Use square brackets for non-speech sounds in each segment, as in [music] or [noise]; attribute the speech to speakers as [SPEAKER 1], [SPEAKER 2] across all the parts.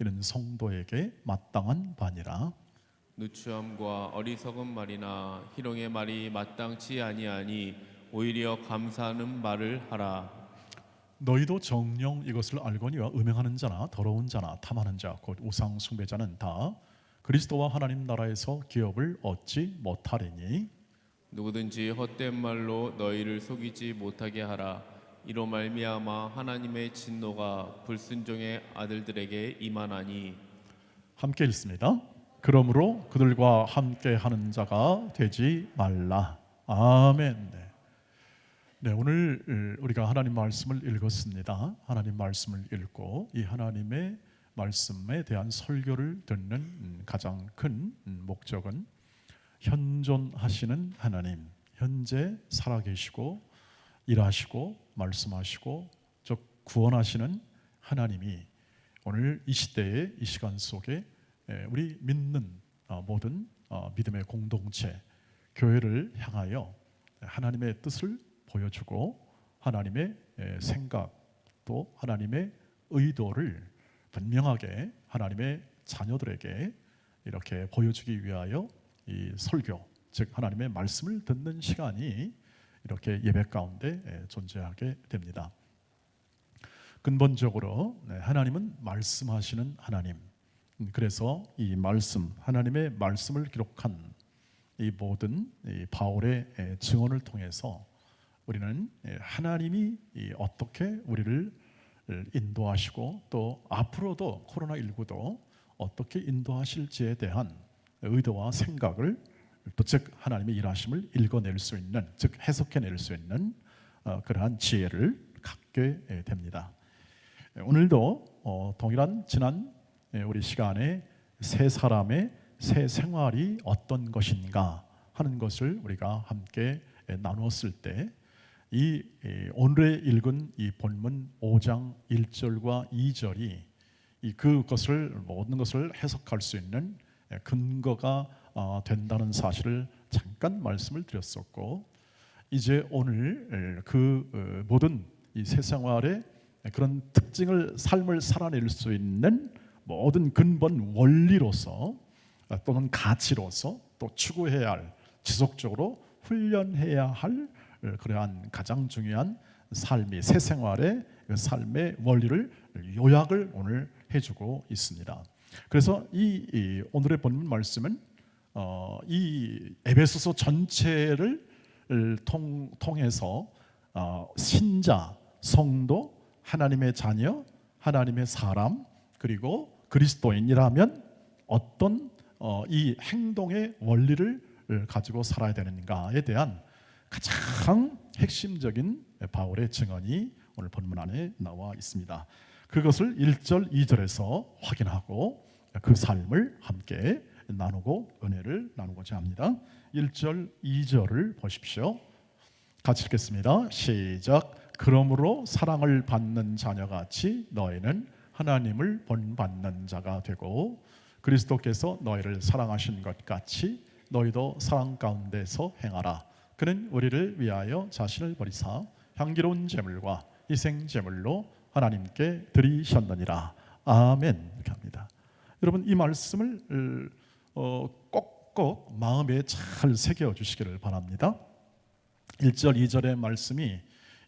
[SPEAKER 1] 이는 성도에게 마땅한 바니라.
[SPEAKER 2] 누추함과 어리석은 말이나 희롱의 말이 마땅치 아니하니 오히려 감사하는 말을 하라.
[SPEAKER 1] 너희도 정령 이것을 알거니와 음행하는 자나 더러운 자나 탐하는 자 곧 우상 숭배자는 다 그리스도와 하나님 나라에서 기업을 얻지 못하리니
[SPEAKER 2] 누구든지 헛된 말로 너희를 속이지 못하게 하라. 이로 말미암아 하나님의 진노가 불순종의 아들들에게 임하나니
[SPEAKER 1] 함께 읽습니다. 그러므로 그들과 함께 하는 자가 되지 말라. 아멘. 네. 네, 오늘 우리가 하나님 말씀을 읽었습니다. 하나님 말씀을 읽고 이 하나님의 말씀에 대한 설교를 듣는 음, 가장 큰 음, 목적은 현존하시는 하나님, 현재 살아계시고 일하시고 말씀하시고 즉 구원하시는 하나님이 오늘 이 시대에 이 시간 속에 에, 우리 믿는 어, 모든 어, 믿음의 공동체 교회를 향하여 하나님의 뜻을 보여주고 하나님의 에, 생각 또 하나님의 의도를 분명하게 하나님의 자녀들에게 이렇게 보여주기 위하여 이 설교 즉 하나님의 말씀을 듣는 시간이 이렇게 예배 가운데 에, 존재하게 됩니다. 근본적으로 네, 하나님은 말씀하시는 하나님. 음, 그래서 이 말씀 하나님의 말씀을 기록한 이 모든 이 바울의 에, 증언을 통해서 우리는 예, 하나님이 이 어떻게 우리를 인도하시고 또 앞으로도 코로나 19도 어떻게 인도하실지에 대한 의도와 생각을 또 즉 하나님의 일하심을 읽어낼 수 있는 즉 해석해낼 수 있는 어, 그러한 지혜를 갖게 예, 됩니다. 예, 오늘도 어, 동일한 지난 예, 우리 시간에 새 사람의 새 생활이 어떤 것인가 하는 것을 우리가 함께 예, 나누었을 때 이 오늘의 읽은 이 본문 5장 1절과 2절이 이 그것을 모든 것을 해석할 수 있는 근거가 어, 된다는 사실을 잠깐 말씀을 드렸었고 이제 오늘 그 어, 모든 이 세상활의 그런 특징을 삶을 살아낼 수 있는 모든 근본 원리로서 어, 또는 가치로서 또 추구해야 할 지속적으로 훈련해야 할 그러한 가장 중요한 삶이 새 생활의 그 삶의 원리를 요약을 오늘 해주고 있습니다. 그래서 이, 이 오늘의 본문 말씀은 어, 이 에베소서 전체를 통, 통해서 어, 신자, 성도, 하나님의 자녀, 하나님의 사람 그리고 그리스도인이라면 어떤 어, 이 행동의 원리를 가지고 살아야 되는가에 대한 가장 핵심적인 바울의 증언이 오늘 본문 안에 나와 있습니다. 그것을 1절, 2절에서 확인하고 그 삶을 함께 나누고 은혜를 나누고자 합니다. 1절, 2절을 보십시오. 같이 읽겠습니다. 시작. 그러므로 사랑을 받는 자녀같이 너희는 하나님을 본받는 자가 되고 그리스도께서 너희를 사랑하신 것 같이 너희도 사랑 가운데서 행하라. 그는 우리를 위하여 자신을 버리사 향기로운 제물과 희생 제물로 하나님께 드리셨느니라. 아멘. 이렇게 합니다. 여러분 이 말씀을 어, 꼭꼭 마음에 잘 새겨 주시기를 바랍니다. 1절 2절의 말씀이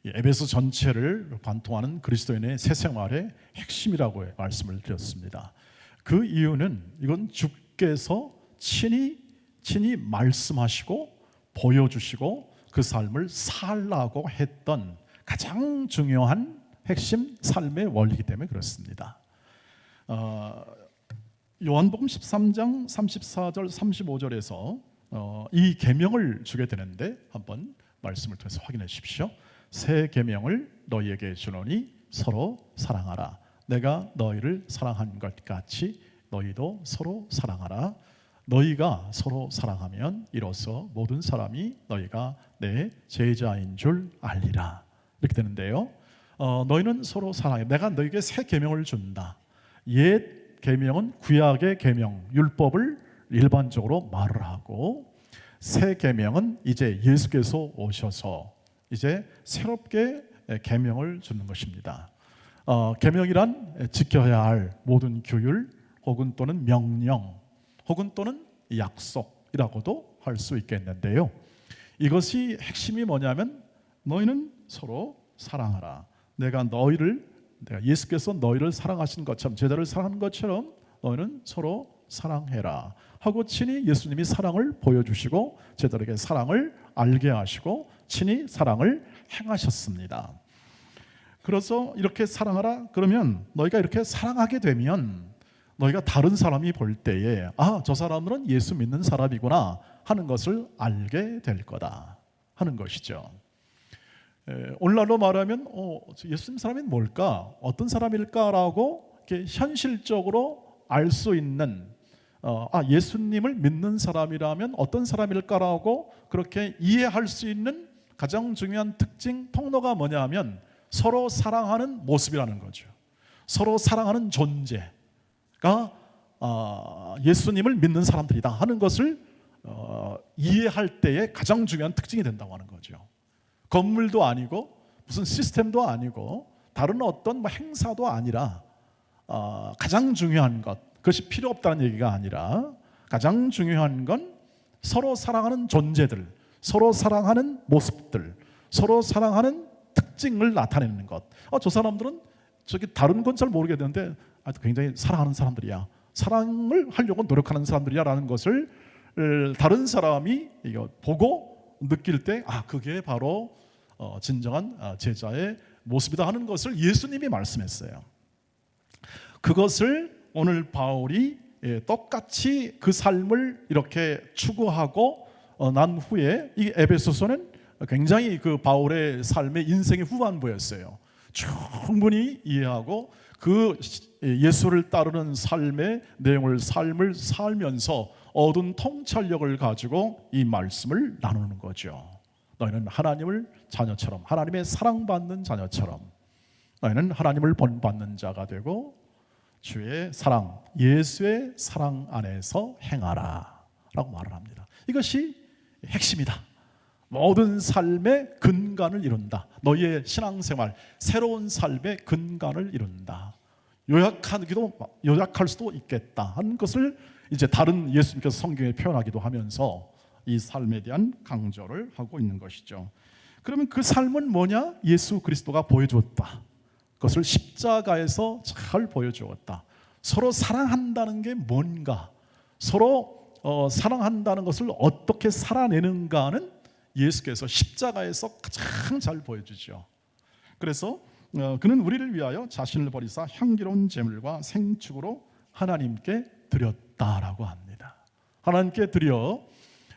[SPEAKER 1] 에베소 전체를 관통하는 그리스도인의 새 생활의 핵심이라고 말씀을 드렸습니다. 그 이유는 이건 주께서 친히 친히 말씀하시고 보여주시고 그 삶을 살라고 했던 가장 중요한 핵심 삶의 원리이기 때문에 그렇습니다. 어, 요한복음 13장 34절 35절에서 어, 이 계명을 주게 되는데 한번 말씀을 통해서 확인해 주십시오. 새 계명을 너희에게 주노니 서로 사랑하라. 내가 너희를 사랑한 것 같이 너희도 서로 사랑하라. 너희가 서로 사랑하면 이로써 모든 사람이 너희가 내 제자인 줄 알리라. 이렇게 되는데요. 어, 너희는 서로 사랑해. 내가 너희에게 새 계명을 준다. 옛 계명은 구약의 계명, 율법을 일반적으로 말을 하고 새 계명은 이제 예수께서 오셔서 이제 새롭게 계명을 주는 것입니다. 어, 계명이란 지켜야 할 모든 규율 혹은 또는 명령 혹은 또는 약속이라고도 할 수 있겠는데요. 이것이 핵심이 뭐냐면 너희는 서로 사랑하라. 내가 너희를 내가 예수께서 너희를 사랑하신 것처럼 제자를 사랑한 것처럼 너희는 서로 사랑해라 하고 친히 예수님이 사랑을 보여주시고 제자에게 사랑을 알게 하시고 친히 사랑을 행하셨습니다. 그래서 이렇게 사랑하라 그러면 너희가 이렇게 사랑하게 되면 너희가 다른 사람이 볼 때에 아 저 사람들은 예수 믿는 사람이구나 하는 것을 알게 될 거다 하는 것이죠. 에, 오늘날로 말하면 어, 예수님 사람이 뭘까 어떤 사람일까라고 이렇게 현실적으로 알 수 있는 어, 아 예수님을 믿는 사람이라면 어떤 사람일까라고 그렇게 이해할 수 있는 가장 중요한 특징 통로가 뭐냐면 서로 사랑하는 모습이라는 거죠. 서로 사랑하는 존재가 어, 예수님을 믿는 사람들이다 하는 것을 어, 이해할 때에 가장 중요한 특징이 된다고 하는 거죠. 건물도 아니고 무슨 시스템도 아니고 다른 어떤 뭐 행사도 아니라 어, 가장 중요한 것 그것이 필요 없다는 얘기가 아니라 가장 중요한 건 서로 사랑하는 존재들, 서로 사랑하는 모습들, 서로 사랑하는 특징을 나타내는 것. 아, 저 사람들은 저기 다른 건 잘 모르겠는데 아, 굉장히 사랑하는 사람들이야. 사랑을 하려고 노력하는 사람들이야라는 것을 다른 사람이 이거 보고 느낄 때 아 그게 바로 어, 진정한 아, 제자의 모습이다 하는 것을 예수님이 말씀했어요. 그것을 오늘 바울이 예, 똑같이 그 삶을 이렇게 추구하고 어, 난 후에 이 에베소서는 굉장히 그 바울의 삶의 인생의 후반부였어요. 충분히 이해하고 그 예수를 따르는 삶의 내용을 삶을 살면서 얻은 통찰력을 가지고 이 말씀을 나누는 거죠. 너희는 하나님을 자녀처럼 하나님의 사랑받는 자녀처럼 너희는 하나님을 본받는 자가 되고 주의 사랑 예수의 사랑 안에서 행하라라고 말을 합니다. 이것이 핵심이다. 모든 삶의 근간을 이룬다. 너희의 신앙생활 새로운 삶의 근간을 이룬다. 요약하기도 요약할 수도 있겠다 하는 것을 이제 다른 예수님께서 성경에 표현하기도 하면서 이 삶에 대한 강조를 하고 있는 것이죠. 그러면 그 삶은 뭐냐? 예수 그리스도가 보여주었다. 그것을 십자가에서 잘 보여주었다. 서로 사랑한다는 게 뭔가, 서로 어, 사랑한다는 것을 어떻게 살아내는가는 예수께서 십자가에서 가장 잘 보여주죠. 그래서 어, 그는 우리를 위하여 자신을 버리사 향기로운 제물과 생축으로 하나님께 드렸다 라고 합니다. 하나님께 드려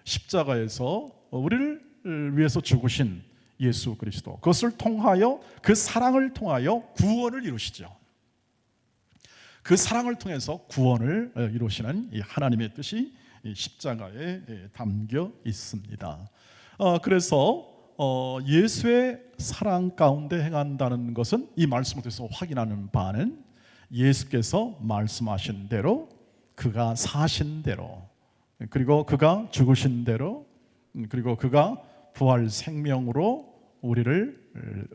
[SPEAKER 1] 십자가에서 우리를 위해서 죽으신 예수 그리스도 그것을 통하여 그 사랑을 통하여 구원을 이루시죠. 그 사랑을 통해서 구원을 어, 이루시는 이 하나님의 뜻이 이 십자가에 예, 담겨 있습니다. 어, 그래서 어, 예수의 사랑 가운데 행한다는 것은 이 말씀을 통해서 확인하는 바는 예수께서 말씀하신 대로 그가 사신 대로 그리고 그가 죽으신 대로 음, 그리고 그가 부활 생명으로 우리를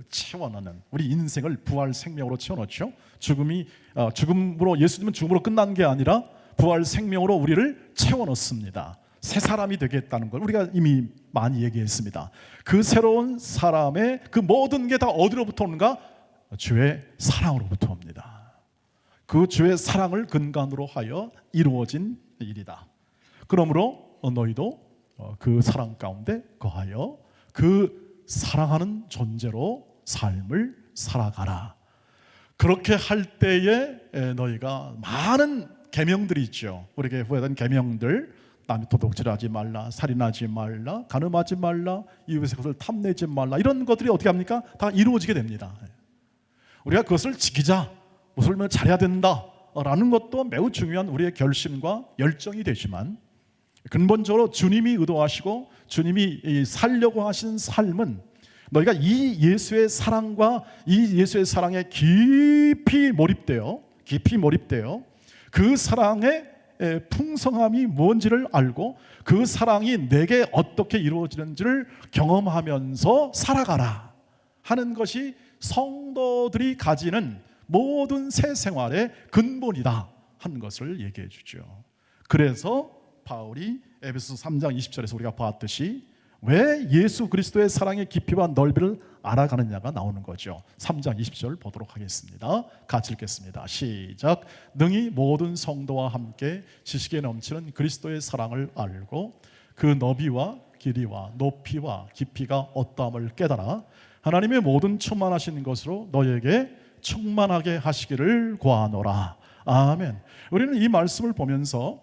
[SPEAKER 1] 채워넣는 우리 인생을 부활 생명으로 채워넣죠. 죽음이 어, 죽음으로 예수님은 죽음으로 끝난 게 아니라 부활 생명으로 우리를 채워넣습니다. 새 사람이 되겠다는 걸 우리가 이미 많이 얘기했습니다. 그 새로운 사람의 그 모든 게 다 어디로부터 오는가? 주의 사랑으로부터 옵니다. 그 주의 사랑을 근간으로 하여 이루어진 일이다. 그러므로 너희도 어, 그 사랑 가운데 거하여 그 사랑하는 존재로 삶을 살아가라. 그렇게 할 때에 너희가 많은 계명들이 있죠. 우리에게 후회된 계명들 남의 도둑질하지 말라, 살인하지 말라, 간음하지 말라, 이웃의 것을 탐내지 말라 이런 것들이 어떻게 합니까? 다 이루어지게 됩니다. 우리가 그것을 지키자 무엇을 잘해야 된다라는 것도 매우 중요한 우리의 결심과 열정이 되지만 근본적으로 주님이 의도하시고 주님이 이 살려고 하신 삶은 너희가 이 예수의 사랑과 이 예수의 사랑에 깊이 몰입되어 깊이 몰입되어 그 사랑의 에, 풍성함이 뭔지를 알고 그 사랑이 내게 어떻게 이루어지는지를 경험하면서 살아가라 하는 것이 성도들이 가지는 모든 새 생활의 근본이다 하는 것을 얘기해 주죠. 그래서 바울이 에베소 3장 20절에서 우리가 봤듯이 왜 예수 그리스도의 사랑의 깊이와 넓이를 알아가느냐가 나오는 거죠. 3장 20절 보도록 하겠습니다. 같이 읽겠습니다. 시작. 능히 모든 성도와 함께 지식에 넘치는 그리스도의 사랑을 알고 그 너비와 길이와 높이와 깊이가 어떠함을 깨달아 하나님의 모든 충만하신 것으로 너에게 충만하게 하시기를 구하노라. 아멘. 우리는 이 말씀을 보면서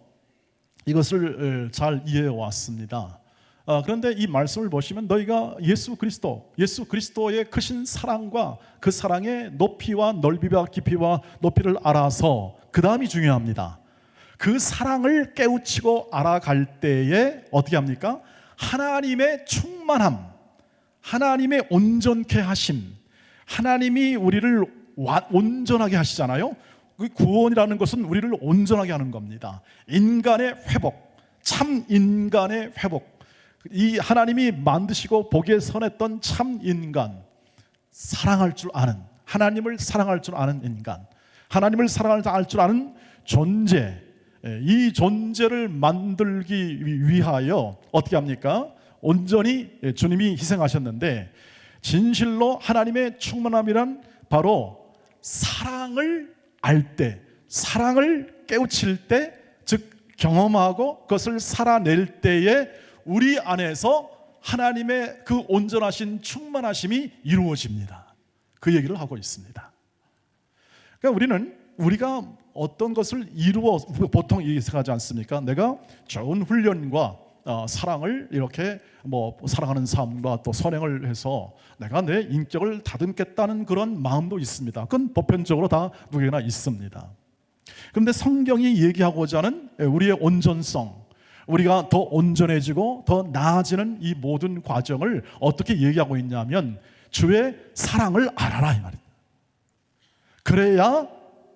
[SPEAKER 1] 이것을 어, 잘 이해해 왔습니다. 아, 그런데 이 말씀을 보시면 너희가 예수 그리스도, 예수 그리스도의 크신 사랑과 그 사랑의 높이와 넓이와 깊이와 높이를 알아서 그 다음이 중요합니다. 그 사랑을 깨우치고 알아갈 때에 어떻게 합니까? 하나님의 충만함, 하나님의 온전케 하심, 하나님이 우리를 와- 온전하게 하시잖아요. 그 구원이라는 것은 우리를 온전하게 하는 겁니다. 인간의 회복, 참 인간의 회복. 이 하나님이 만드시고 보기에 선했던 참 인간, 사랑할 줄 아는 하나님을 사랑할 줄 아는 인간, 하나님을 사랑할 줄 아는 존재. 예, 이 존재를 만들기 위- 위하여 어떻게 합니까? 온전히 예, 주님이 희생하셨는데 진실로 하나님의 충만함이란 바로 사랑을 알 때, 사랑을 깨우칠 때, 즉 경험하고 그것을 살아낼 때에 우리 안에서 하나님의 그 온전하신 충만하심이 이루어집니다. 그 얘기를 하고 있습니다. 그러니까 우리는 우리가 어떤 것을 이루어 보통 생각하지 않습니까? 내가 좋은 훈련과 어, 사랑을 이렇게 뭐 사랑하는 삶과 또 선행을 해서 내가 내 인격을 다듬겠다는 그런 마음도 있습니다. 그건 보편적으로 다 누구나 있습니다. 그런데 성경이 얘기하고자 하는 우리의 온전성, 우리가 더 온전해지고 더 나아지는 이 모든 과정을 어떻게 얘기하고 있냐면 주의 사랑을 알아라 이 말입니다. 그래야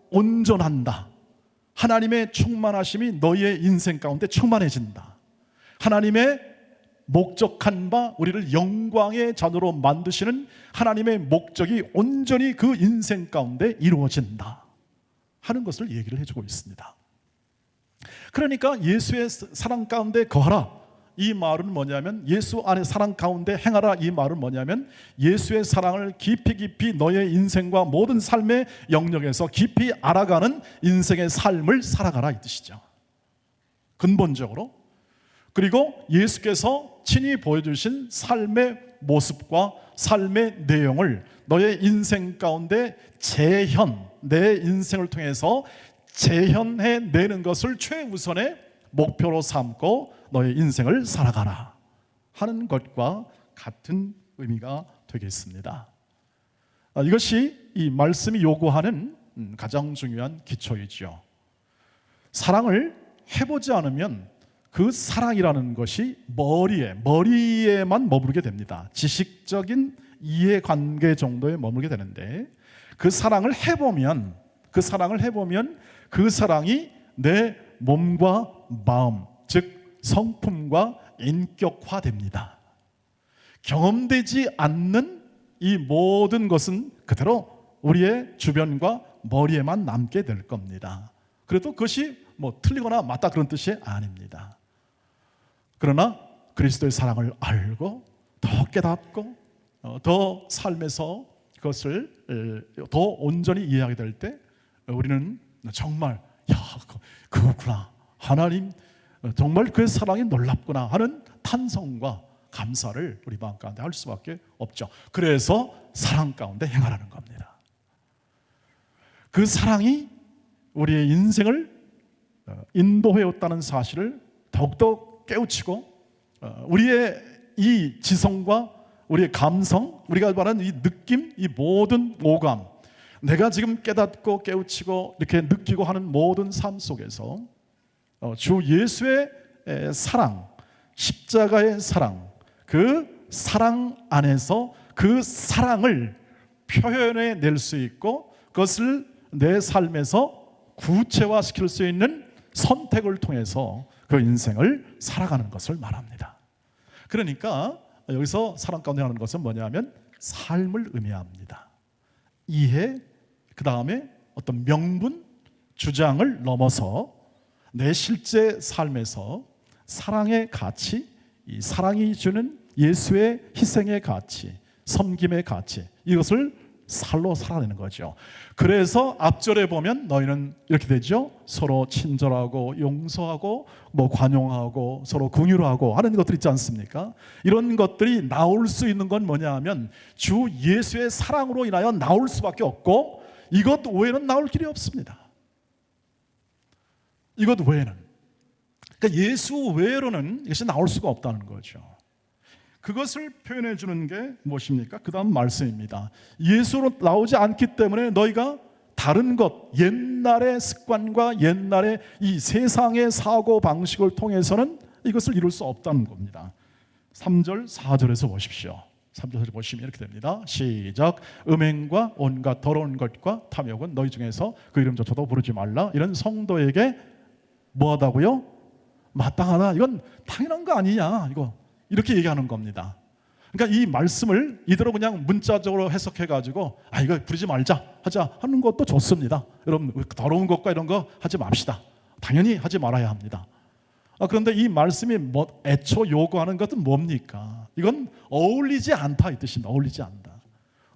[SPEAKER 1] 온전한다. 하나님의 충만하심이 너희의 인생 가운데 충만해진다. 하나님의 목적한 바 우리를 영광의 자녀로 만드시는 하나님의 목적이 온전히 그 인생 가운데 이루어진다. 하는 것을 얘기를 해주고 있습니다. 그러니까 예수의 사랑 가운데 거하라. 이 말은 뭐냐면 예수 안에 사랑 가운데 행하라. 이 말은 뭐냐면 예수의 사랑을 깊이 깊이 너의 인생과 모든 삶의 영역에서 깊이 알아가는 인생의 삶을 살아가라 이 뜻이죠. 근본적으로 그리고 예수께서 친히 보여주신 삶의 모습과 삶의 내용을 너의 인생 가운데 재현, 내 인생을 통해서 재현해 내는 것을 최우선의 목표로 삼고 너의 인생을 살아가라 하는 것과 같은 의미가 되겠습니다. 아, 이것이 이 말씀이 요구하는 음, 가장 중요한 기초이죠. 사랑을 해보지 않으면 그 사랑이라는 것이 머리에 머리에만 머무르게 됩니다. 지식적인 이해관계 정도에 머무르게 되는데 그 사랑을 해보면 그 사랑을 해보면 그 사랑이 내 몸과 마음 즉 성품과 인격화됩니다. 경험되지 않는 이 모든 것은 그대로 우리의 주변과 머리에만 남게 될 겁니다. 그래도 그것이 뭐 틀리거나 맞다 그런 뜻이 아닙니다. 그러나 그리스도의 사랑을 알고 더 깨닫고 어, 더 삶에서 그것을 에, 더 온전히 이해하게 될 때 우리는 정말 야 그- 그렇구나 하나님 어, 정말 그의 사랑이 놀랍구나 하는 탄성과 감사를 우리 마음 가운데 할 수밖에 없죠. 그래서 사랑 가운데 행하라는 겁니다. 그 사랑이 우리의 인생을 어, 인도해왔다는 사실을 더욱더 깨우치고 어, 우리의 이 지성과 우리의 감성, 우리가 말하는 이 느낌, 이 모든 오감, 내가 지금 깨닫고 깨우치고 이렇게 느끼고 하는 모든 삶 속에서 어, 주 예수의 에, 사랑, 십자가의 사랑, 그 사랑 안에서 그 사랑을 표현해 낼 수 있고 그것을 내 삶에서 구체화시킬 수 있는 선택을 통해서 그 인생을 살아가는 것을 말합니다. 그러니까 여기서 사랑 가운데 하는 것은 뭐냐면 삶을 의미합니다. 이해, 그 다음에 어떤 명분, 주장을 넘어서 내 실제 삶에서 사랑의 가치, 이 사랑이 주는 예수의 희생의 가치, 섬김의 가치, 이것을 살로 살아내는 거죠. 그래서 앞절에 보면 너희는 이렇게 되죠. 서로 친절하고 용서하고 뭐 관용하고 서로 긍휼 하고 하는 것들 있지 않습니까? 이런 것들이 나올 수 있는 건 뭐냐 하면 주 예수의 사랑으로 인하여 나올 수밖에 없고 이것 외에는 나올 길이 없습니다. 이것 외에는 그러니까 예수 외로는 이것이 나올 수가 없다는 거죠. 그것을 표현해 주는 게 무엇입니까? 그 다음 말씀입니다. 예수로 나오지 않기 때문에 너희가 다른 것, 옛날의 습관과 옛날의 이 세상의 사고 방식을 통해서는 이것을 이룰 수 없다는 겁니다. 3절, 4절에서 보십시오. 3절에서 보시면 이렇게 됩니다. 시작. 음행과 온갖 더러운 것과 탐욕은 너희 중에서 그 이름조차도 부르지 말라. 이런 성도에게 뭐하다고요? 마땅하다. 이건 당연한 거 아니냐? 이거 이렇게 얘기하는 겁니다. 그러니까 이 말씀을 이대로 그냥 문자적으로 해석해 가지고 아 이거 부르지 말자 하자 하는 것도 좋습니다. 여러분 더러운 것과 이런 거 하지 맙시다. 당연히 하지 말아야 합니다. 아, 그런데 이 말씀이 뭐 애초 요구하는 것은 뭡니까? 이건 어울리지 않다 이 뜻입니다. 어울리지 않다.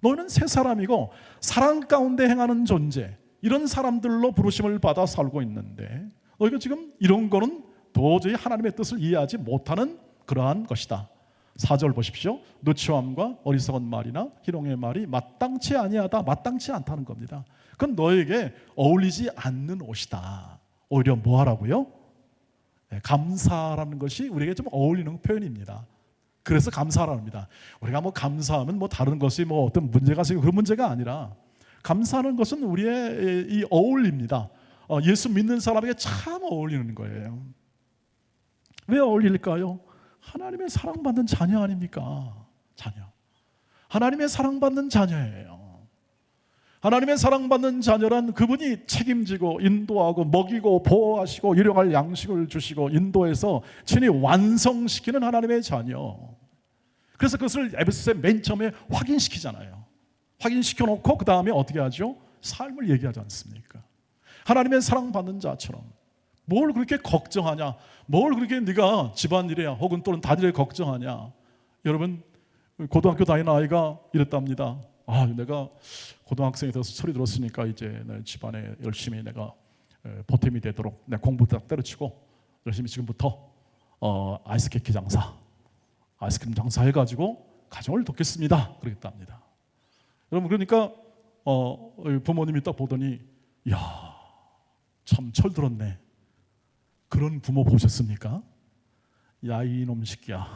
[SPEAKER 1] 너는 새 사람이고 사랑 가운데 행하는 존재 이런 사람들로 부르심을 받아 살고 있는데 너희가 지금 이런 거는 도저히 하나님의 뜻을 이해하지 못하는 그러한 것이다. 4절 보십시오. 누추함과 어리석은 말이나 희롱의 말이 마땅치 아니하다. 마땅치 않다는 겁니다. 그건 너에게 어울리지 않는 옷이다. 오히려 뭐 하라고요? 네, 감사라는 것이 우리에게 좀 어울리는 표현입니다. 그래서 감사랍니다. 우리가 뭐 감사하면 뭐 다른 것이 뭐 어떤 문제가 생기고 그런 문제가 아니라 감사하는 것은 우리의 이 어울립니다. 어, 예수 믿는 사람에게 참 어울리는 거예요. 왜 어울릴까요? 하나님의 사랑받는 자녀 아닙니까? 자녀. 하나님의 사랑받는 자녀예요. 하나님의 사랑받는 자녀란 그분이 책임지고 인도하고 먹이고 보호하시고 일용할 양식을 주시고 인도해서 친히 완성시키는 하나님의 자녀. 그래서 그것을 에베소서의 맨 처음에 확인시키잖아요. 확인시켜 놓고 그 다음에 어떻게 하죠? 삶을 얘기하지 않습니까? 하나님의 사랑받는 자처럼 뭘 그렇게 걱정하냐? 뭘 그렇게 네가 집안일이야 혹은 또는 다들에 걱정하냐? 여러분 고등학교 다니는 아이가 이랬답니다. 아, 내가 고등학생이 돼서 소리 들었으니까 이제 내 집안에 열심히 내가 에, 보탬이 되도록 내 공부 딱 때려치고 열심히 지금부터 어, 아이스케이크 장사, 아이스크림 장사 해가지고 가정을 돕겠습니다. 그러겠답니다. 여러분 그러니까 어, 부모님이 딱 보더니 야, 참 철들었네. 그런 부모 보셨습니까? 야 이놈 새끼야.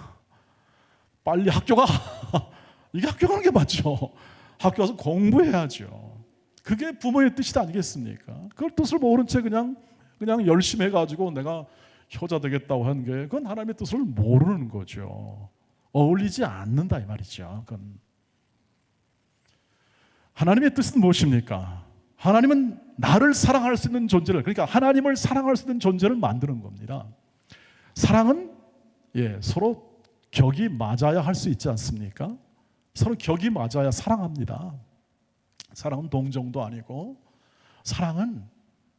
[SPEAKER 1] 빨리 학교 가. [laughs] 이게 학교 가는 게 맞죠? 학교 가서 공부해야죠. 그게 부모의 뜻이 아니겠습니까? 그걸 뜻을 모른 채 그냥 그냥 열심히 해가지고 내가 효자 되겠다고 하는 게 그건 하나님의 뜻을 모르는 거죠. 어울리지 않는다 이 말이죠 그건. 하나님의 뜻은 무엇입니까? 하나님은 나를 사랑할 수 있는 존재를 그러니까 하나님을 사랑할 수 있는 존재를 만드는 겁니다. 사랑은 예, 서로 격이 맞아야 할 수 있지 않습니까? 서로 격이 맞아야 사랑합니다. 사랑은 동정도 아니고 사랑은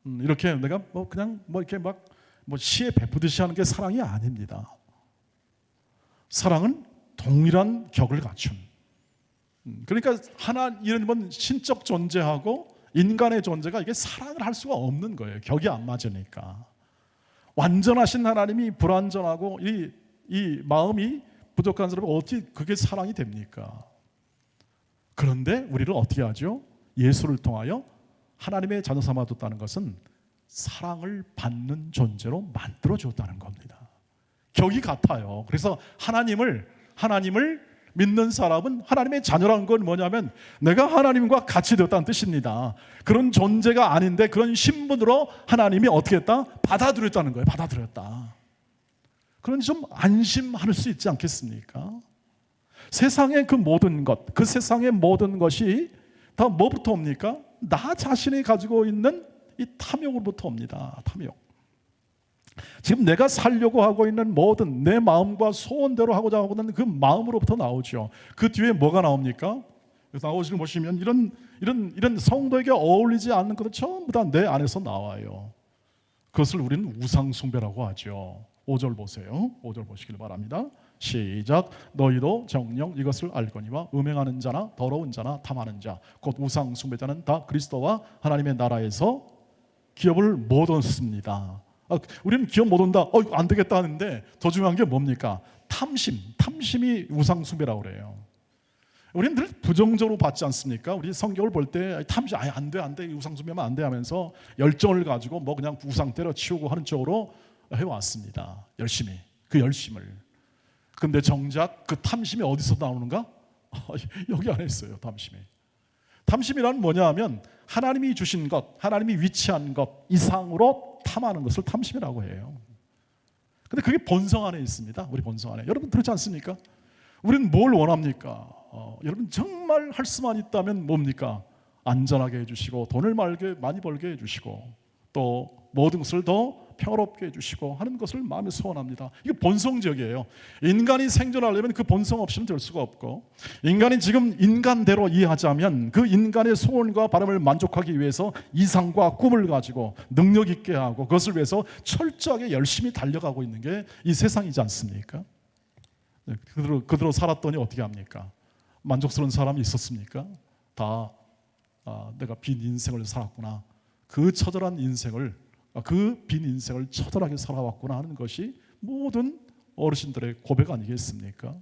[SPEAKER 1] 음, 이렇게 내가 뭐 그냥 뭐 이렇게 막 뭐 시에 베푸듯이 하는 게 사랑이 아닙니다. 사랑은 동일한 격을 갖춘. 음, 그러니까 하나 이런 신적 존재하고 인간의 존재가 이게 사랑을 할 수가 없는 거예요. 격이 안 맞으니까. 완전하신 하나님이 불완전하고 이, 이 마음이 부족한 사람이 어찌 그게 사랑이 됩니까? 그런데 우리를 어떻게 하죠? 예수를 통하여 하나님의 자녀 삼아뒀다는 것은 사랑을 받는 존재로 만들어 줬다는 겁니다. 격이 같아요. 그래서 하나님을 하나님을 믿는 사람은 하나님의 자녀라는 건 뭐냐면 내가 하나님과 같이 되었다는 뜻입니다. 그런 존재가 아닌데 그런 신분으로 하나님이 어떻게 했다? 받아들였다는 거예요. 받아들였다. 그런 좀 안심할 수 있지 않겠습니까? 세상의 그 모든 것, 그 세상의 모든 것이 다 뭐부터 옵니까? 나 자신이 가지고 있는 이 탐욕으로부터 옵니다. 탐욕. 지금 내가 살려고 하고 있는 모든 내 마음과 소원대로 하고자 하고 있는 그 마음으로부터 나오죠. 그 뒤에 뭐가 나옵니까? 나오시는 보시면 이런 이런 이런 성도에게 어울리지 않는 것들 전부 다 내 안에서 나와요. 그것을 우리는 우상 숭배라고 하죠. 5절 보세요. 5절 보시길 바랍니다. 시작 너희도 정령 이것을 알거니와 음행하는 자나 더러운 자나 탐하는 자 곧 우상 숭배자는 다 그리스도와 하나님의 나라에서 기업을 못 얻습니다. 아, 우리는 기업 못 온다. 어, 안 되겠다 하는데 더 중요한 게 뭡니까? 탐심. 탐심이 우상 숭배라고 그래요. 우리는 늘 부정적으로 받지 않습니까? 우리 성경을 볼 때 탐심 아예 안 돼, 안 돼. 우상 숭배하면 안 돼 하면서 열정을 가지고 뭐 그냥 우상 때려치우고 하는 쪽으로 해왔습니다. 열심히. 그 열심을. 근데 정작 그 탐심이 어디서 나오는가? [laughs] 여기 안에 있어요. 탐심이. 탐심이란 뭐냐 하면 하나님이 주신 것, 하나님이 위치한 것 이상으로 탐하는 것을 탐심이라고 해요. 근데 그게 본성 안에 있습니다. 우리 본성 안에. 여러분 그렇지 않습니까? 우리는 뭘 원합니까? 어, 여러분 정말 할 수만 있다면 뭡니까? 안전하게 해주시고 돈을 말게 많이 벌게 해주시고 또 모든 것을 더 평화롭게 해주시고 하는 것을 마음에 소원합니다. 이게 본성적이에요. 인간이 생존하려면 그 본성 없이는 될 수가 없고 인간이 지금 인간대로 이해하자면 그 인간의 소원과 바람을 만족하기 위해서 이상과 꿈을 가지고 능력 있게 하고 그것을 위해서 철저하게 열심히 달려가고 있는 게 이 세상이지 않습니까? 네, 그대로 그대로 살았더니 어떻게 합니까? 만족스러운 사람이 있었습니까? 다 아, 내가 빈 인생을 살았구나. 그 처절한 인생을 아, 그 빈 인생을 처절하게 살아왔구나 하는 것이 모든 어르신들의 고백 아니겠습니까?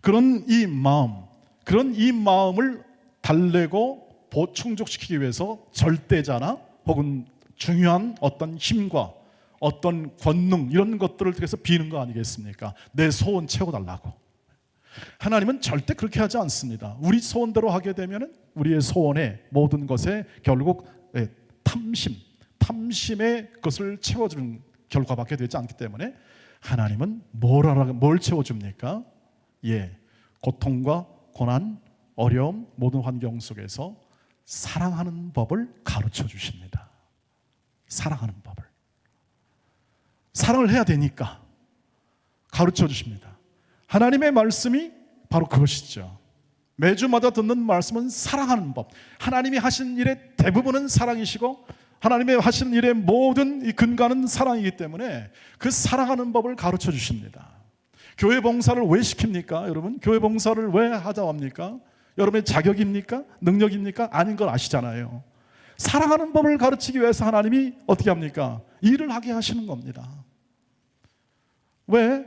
[SPEAKER 1] 그런 이 마음, 그런 이 마음을 달래고 보충족시키기 위해서 절대자나 혹은 중요한 어떤 힘과 어떤 권능 이런 것들을 통해서 비는 거 아니겠습니까? 내 소원 채워달라고. 하나님은 절대 그렇게 하지 않습니다. 우리 소원대로 하게 되면 우리의 소원의 모든 것에 결국 예, 탐심, 탐심의 것을 채워주는 결과밖에 되지 않기 때문에 하나님은 뭘 하라, 뭘 채워줍니까? 예, 고통과 고난, 어려움 모든 환경 속에서 사랑하는 법을 가르쳐 주십니다. 사랑하는 법을 사랑을 해야 되니까 가르쳐 주십니다. 하나님의 말씀이 바로 그것이죠. 매주마다 듣는 말씀은 사랑하는 법. 하나님이 하신 일의 대부분은 사랑이시고 하나님의 하신 일의 모든 이 근간은 사랑이기 때문에 그 사랑하는 법을 가르쳐 주십니다. 교회 봉사를 왜 시킵니까? 여러분, 교회 봉사를 왜 하자 합니까? 여러분의 자격입니까? 능력입니까? 아닌 걸 아시잖아요. 사랑하는 법을 가르치기 위해서 하나님이 어떻게 합니까? 일을 하게 하시는 겁니다. 왜?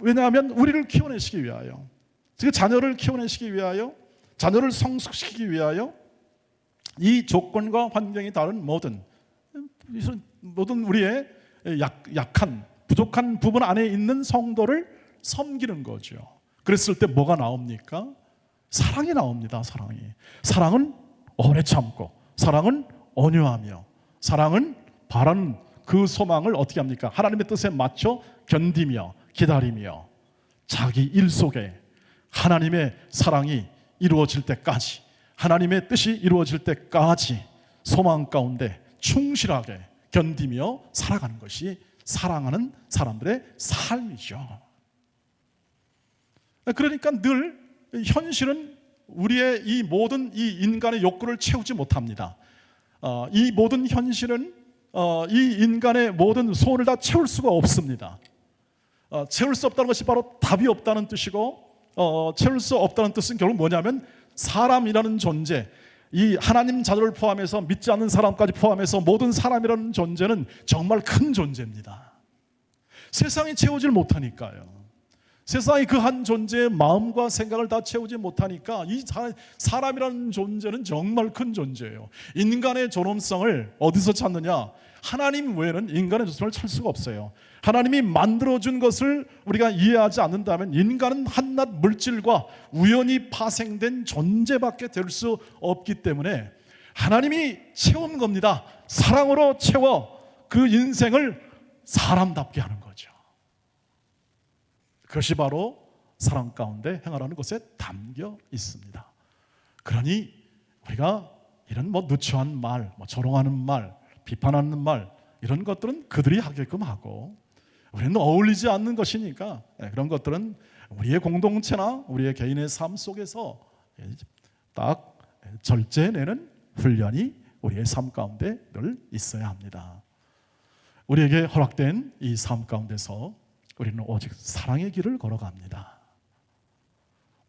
[SPEAKER 1] 왜냐하면 우리를 키워내시기 위하여. 즉 자녀를 키워내시기 위하여, 자녀를 성숙시키기 위하여 이 조건과 환경이 다른 모든 모든 우리의 약, 약한 부족한 부분 안에 있는 성도를 섬기는 거죠. 그랬을 때 뭐가 나옵니까? 사랑이 나옵니다. 사랑이. 사랑은 오래 참고, 사랑은 온유하며, 사랑은 바라는 그 소망을 어떻게 합니까? 하나님의 뜻에 맞춰 견디며 기다리며 자기 일 속에 하나님의 사랑이 이루어질 때까지 하나님의 뜻이 이루어질 때까지 소망 가운데 충실하게 견디며 살아가는 것이 사랑하는 사람들의 삶이죠. 그러니까 늘 현실은 우리의 이 모든 이 인간의 욕구를 채우지 못합니다. 어, 이 모든 현실은 어, 이 인간의 모든 소원을 다 채울 수가 없습니다. 어, 채울 수 없다는 것이 바로 답이 없다는 뜻이고 어, 채울 수 없다는 뜻은 결국 뭐냐면 사람이라는 존재, 이 하나님 자녀를 포함해서 믿지 않는 사람까지 포함해서 모든 사람이라는 존재는 정말 큰 존재입니다. 세상이 채우질 못하니까요. 세상이 그 한 존재의 마음과 생각을 다 채우지 못하니까 이 사람이라는 존재는 정말 큰 존재예요. 인간의 존엄성을 어디서 찾느냐? 하나님 외에는 인간의 존엄성을 찾을 수가 없어요. 하나님이 만들어준 것을 우리가 이해하지 않는다면 인간은 한낱 물질과 우연히 파생된 존재밖에 될 수 없기 때문에 하나님이 채운 겁니다. 사랑으로 채워 그 인생을 사람답게 하는 거죠. 그것이 바로 사랑 가운데 행하라는 것에 담겨 있습니다. 그러니 우리가 이런 뭐 누추한 말, 뭐 조롱하는 말, 비판하는 말 이런 것들은 그들이 하게끔 하고 우리는 어울리지 않는 것이니까 예, 그런 것들은 우리의 공동체나 우리의 개인의 삶 속에서 예, 딱 절제내는 훈련이 우리의 삶 가운데 늘 있어야 합니다. 우리에게 허락된 이 삶 가운데서 우리는 오직 사랑의 길을 걸어갑니다.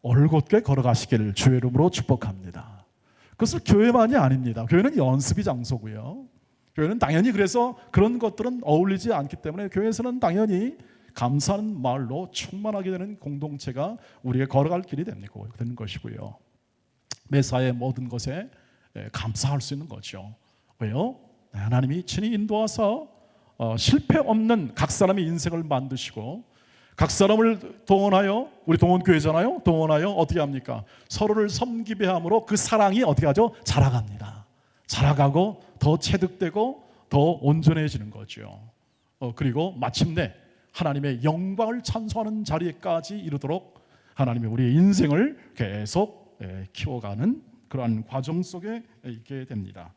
[SPEAKER 1] 올곧게 걸어가시기를 주의 이름으로 축복합니다. 그것을 교회만이 아닙니다. 교회는 연습이 장소고요. 교회는 당연히 그래서 그런 것들은 어울리지 않기 때문에 교회에서는 당연히 감사하는 말로 충만하게 되는 공동체가 우리가 걸어갈 길이 됩니다. 되는 것이고요. 매사의 모든 것에 예, 감사할 수 있는 거죠. 왜요? 네, 하나님이 친히 인도하사 어, 실패 없는 각 사람의 인생을 만드시고 각 사람을 동원하여 우리 동원교회잖아요. 동원하여 어떻게 합니까? 서로를 섬기게 함으로 그 사랑이 어떻게 하죠? 자라갑니다. 자라가고 더 체득되고 더 온전해지는 거죠. 어, 그리고 마침내 하나님의 영광을 찬송하는 자리에까지 이르도록 하나님이 우리의 인생을 계속 예, 키워가는 그러한 과정 속에 있게 됩니다.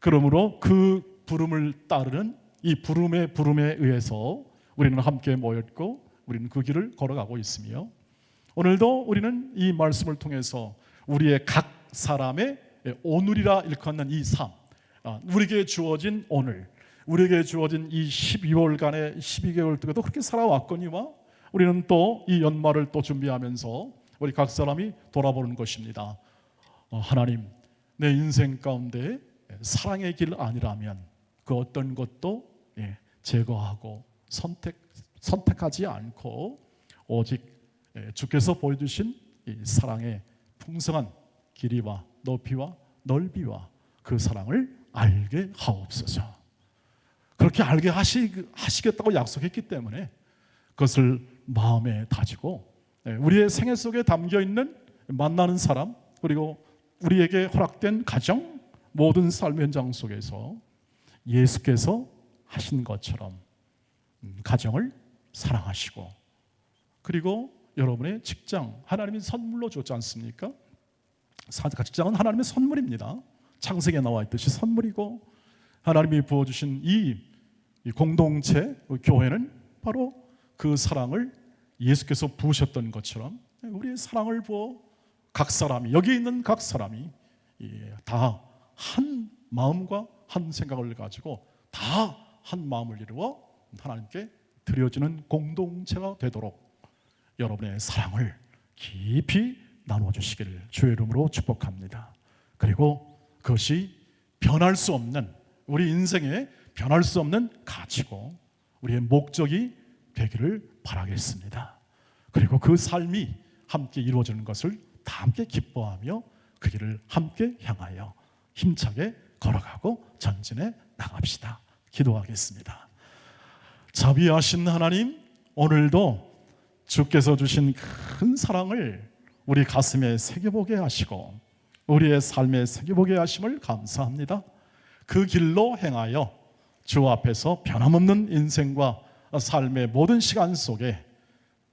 [SPEAKER 1] 그러므로 그 부름을 따르는 이 부름의 부름에 의해서 우리는 함께 모였고 우리는 그 길을 걸어가고 있으며 오늘도 우리는 이 말씀을 통해서 우리의 각 사람의 오늘이라 일컫는 이 삶, 아, 우리에게 주어진 오늘, 우리에게 주어진 이 12월간의 12개월 동안도 그렇게 살아왔거니와 우리는 또 이 연말을 또 준비하면서 우리 각 사람이 돌아보는 것입니다. 어, 하나님, 내 인생 가운데 사랑의 길 아니라면 그 어떤 것도 예, 제거하고 선택 선택하지 않고 오직 예, 주께서 보여주신 이 사랑의 풍성한 길이와 높이와 넓이와 그 사랑을 알게 하옵소서. 그렇게 알게 하시, 하시겠다고 약속했기 때문에 그것을 마음에 다지고 예, 우리의 생애 속에 담겨 있는 만나는 사람 그리고 우리에게 허락된 가정 모든 삶의 현장 속에서 예수께서 하신 것처럼 음, 가정을 사랑하시고 그리고 여러분의 직장 하나님이 선물로 줬지 않습니까? 사- 직장은 하나님의 선물입니다. 창세기에 나와 있듯이 선물이고 하나님이 부어주신 이, 이 공동체 그 교회는 바로 그 사랑을 예수께서 부으셨던 것처럼 우리의 사랑을 부어 각 사람이 여기 있는 각 사람이 다 한 마음과 한 생각을 가지고 다 한 마음을 이루어 하나님께 드려지는 공동체가 되도록 여러분의 사랑을 깊이 나누어 주시기를 주의 이름으로 축복합니다. 그리고 그것이 변할 수 없는 우리 인생에 변할 수 없는 가치고 우리의 목적이 되기를 바라겠습니다. 그리고 그 삶이 함께 이루어지는 것을 다 함께 기뻐하며 그 길을 함께 향하여 힘차게 걸어가고 전진해 나갑시다. 기도하겠습니다. 자비하신 하나님, 오늘도 주께서 주신 큰 사랑을 우리 가슴에 새겨보게 하시고 우리의 삶에 새겨보게 하심을 감사합니다. 그 길로 행하여 주 앞에서 변함없는 인생과 삶의 모든 시간 속에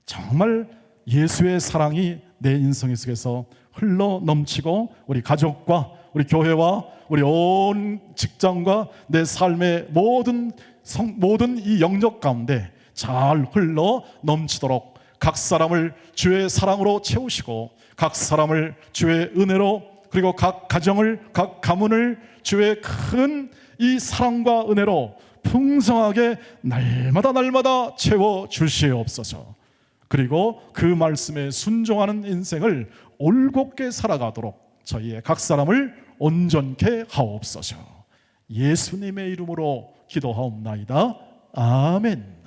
[SPEAKER 1] 정말 예수의 사랑이 내 인생 속에서 흘러 넘치고 우리 가족과 우리 교회와 우리 온 직장과 내 삶의 모든 성, 모든 이 영역 가운데 잘 흘러 넘치도록 각 사람을 주의 사랑으로 채우시고 각 사람을 주의 은혜로 그리고 각 가정을 각 가문을 주의 큰 이 사랑과 은혜로 풍성하게 날마다 날마다 채워 주시옵소서. 그리고 그 말씀에 순종하는 인생을 올곧게 살아가도록 저희의 각 사람을 온전케 하옵소서. 예수님의 이름으로 기도하옵나이다. 아멘.